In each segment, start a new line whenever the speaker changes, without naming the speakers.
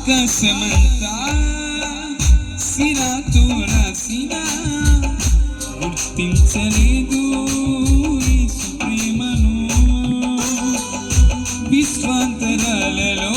ఆకాశమంతా సిరాతో రాసిన గుర్తించలేదు ప్రేమను విశ్వాంతరాలలో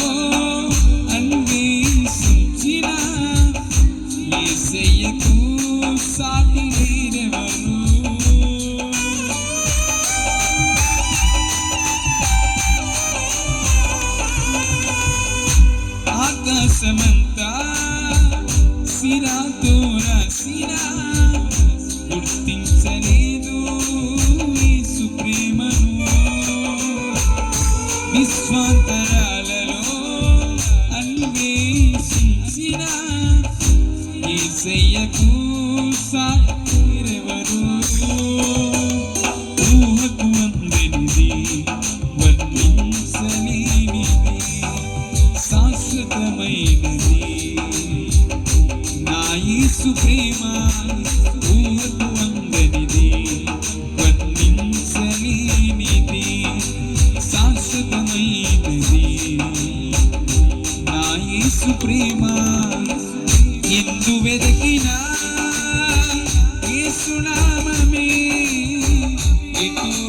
ఎటు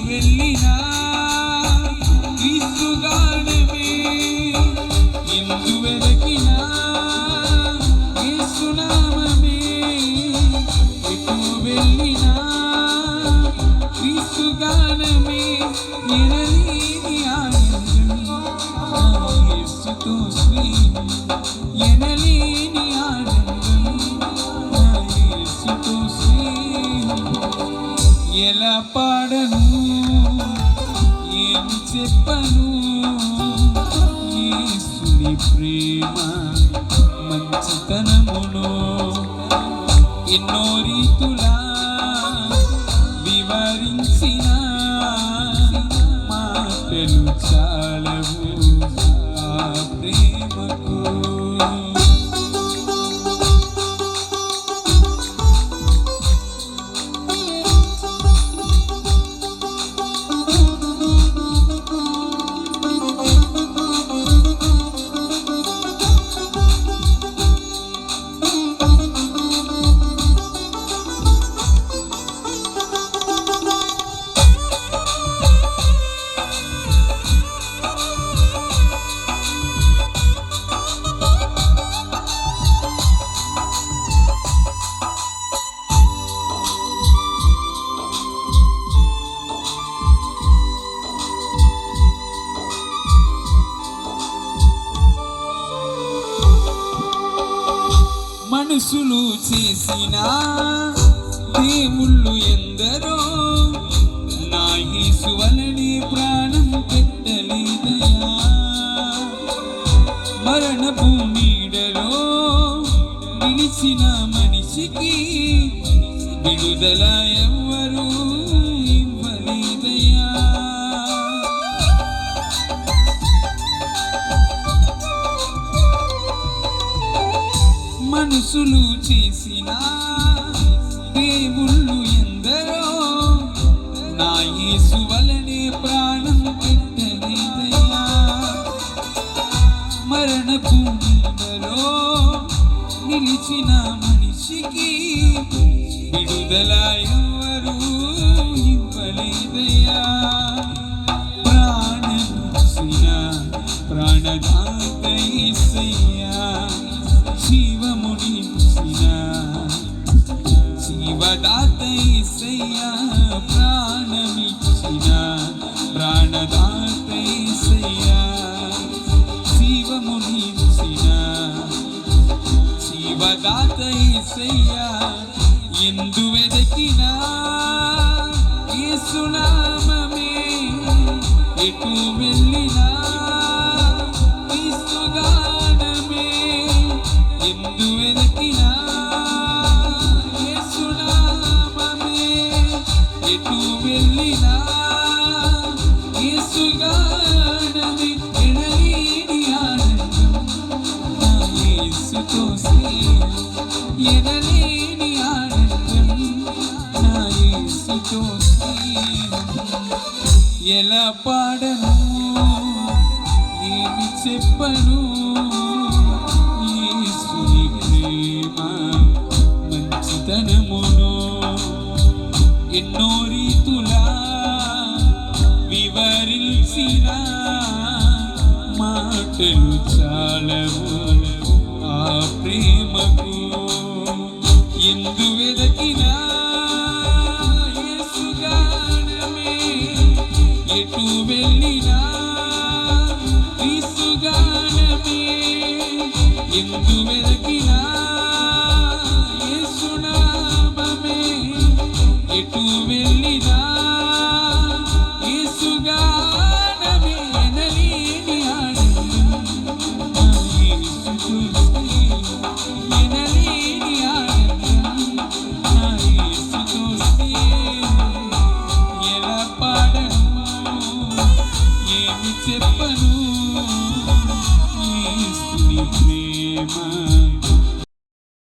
మంచితనమును ఎన్నో రీతులా వివరించిన మాటలు చాలవు ఆ ప్రేమకు. మనుషులు చేసిన దేవుళ్ళు ఎందరో నా యేసు ప్రాణం పెట్టలేదయా? మరణపు నీడలో నిలిచిన మనిషికి విడుదల ఎవ్వరూ మనసులు చేసిన దేవుళ్ళు ఎందరో నా యేసు వలనే ప్రాణం పెట్టలేదయ్యా. మరణపు నీడలో నిలిచిన మనిషికి విడుదల ఎవరు ఇవ్వలేదయ్యా. ప్రాణమిచ్చిన ప్రాణదాత యేసయ్యా జీవదాత యేసయ్యా ప్రాణమిచ్చిన ప్రాణదాత యేసయ్యా జీవమునిచ్చిన జీవదాత యేసయ్యా ఎందు వెదకిన యేసునామమే ఎటు వెళ్ళినా క్రీస్తుగానమే. ఎందు వెదకినా ఎలా పాడను ఏమి చెప్పను యేసుని ప్రేమ మంచితనమును ఎన్నో రీతులా వివరించిన మాటలు చాలవు. ప్రేమకు ఎందు వెదకినా ఎటు వెళ్ళినా క్రీస్తుగానమే ఎందు వెదకినా ఎటు వెళ్ళినా